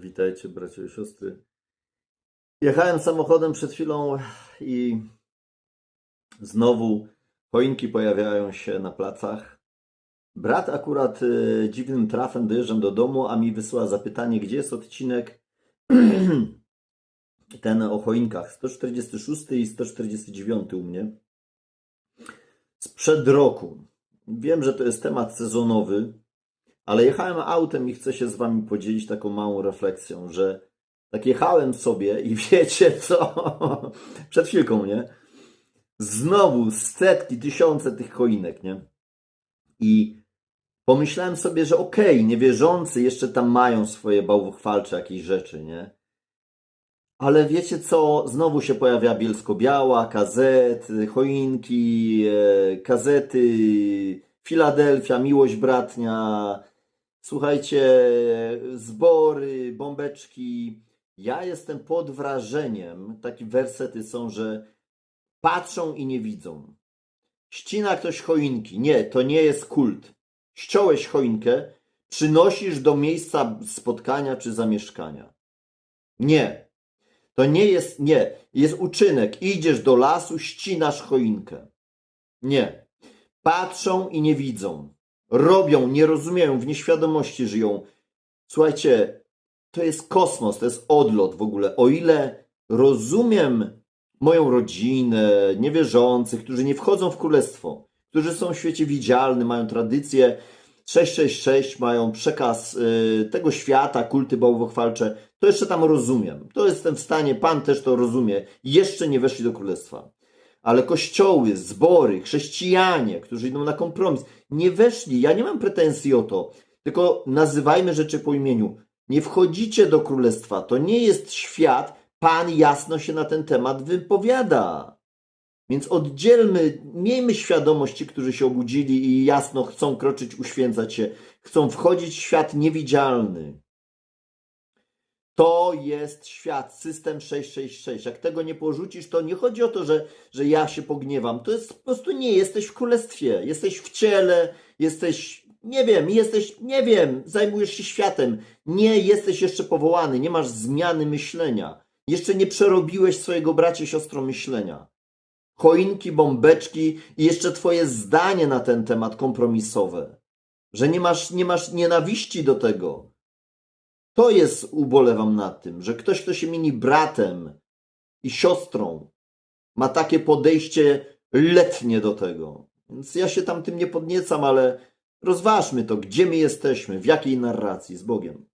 Witajcie, bracia i siostry. Jechałem samochodem przed chwilą i znowu choinki pojawiają się na placach. Brat akurat e, dziwnym trafem dojeżdżam do domu, a mi wysyła zapytanie, gdzie jest odcinek ten o choinkach 146 i 149 u mnie sprzed roku. Wiem, że to jest temat sezonowy, ale jechałem autem i chcę się z wami podzielić taką małą refleksją, że tak jechałem sobie i wiecie co? Przed chwilką, nie? Znowu setki, tysiące tych choinek, nie? I pomyślałem sobie, że okej, niewierzący jeszcze tam mają swoje bałwochwalcze jakieś rzeczy, nie? Ale wiecie co? Znowu się pojawia Bielsko-Biała, kazet, choinki, e, kazety, Filadelfia, Miłość Bratnia, słuchajcie, zbory, bombeczki. Ja jestem pod wrażeniem, takie wersety są, że patrzą i nie widzą. Ścina ktoś choinki. Nie, to nie jest kult. Ściąłeś choinkę, przynosisz do miejsca spotkania czy zamieszkania. Nie. To nie jest, nie. Jest uczynek. Idziesz do lasu, ścinasz choinkę. Nie. Patrzą i nie widzą. Robią, nie rozumieją, w nieświadomości żyją. Słuchajcie, to jest kosmos, to jest odlot w ogóle. O ile rozumiem moją rodzinę, niewierzących, którzy nie wchodzą w królestwo, którzy są w świecie widzialnym, mają tradycję 666, mają przekaz y, tego świata, kulty bałwochwalcze, to jeszcze tam rozumiem. To jestem w stanie, Pan też to rozumie. Jeszcze nie weszli do królestwa. Ale kościoły, zbory, chrześcijanie, którzy idą na kompromis, nie weszli. Ja nie mam pretensji o to, tylko nazywajmy rzeczy po imieniu. Nie wchodzicie do królestwa. To nie jest świat. Pan jasno się na ten temat wypowiada. Więc oddzielmy, miejmy świadomość ci, którzy się obudzili i jasno chcą kroczyć, uświęcać się, chcą wchodzić w świat niewidzialny. To jest świat, system 666. Jak tego nie porzucisz, to nie chodzi o to, że, że ja się pogniewam. To jest po prostu nie jesteś w królestwie. Jesteś w ciele, jesteś, nie wiem, jesteś, nie wiem, zajmujesz się światem. Nie jesteś jeszcze powołany, nie masz zmiany myślenia. Jeszcze nie przerobiłeś swojego bracia, siostro myślenia. Choinki, bombeczki i jeszcze twoje zdanie na ten temat kompromisowe. Że nie masz, nie masz nienawiści do tego. To jest, ubolewam nad tym, że ktoś, kto się mieni bratem i siostrą, ma takie podejście letnie do tego. Więc ja się tam tym nie podniecam, ale rozważmy to, gdzie my jesteśmy, w jakiej narracji z Bogiem.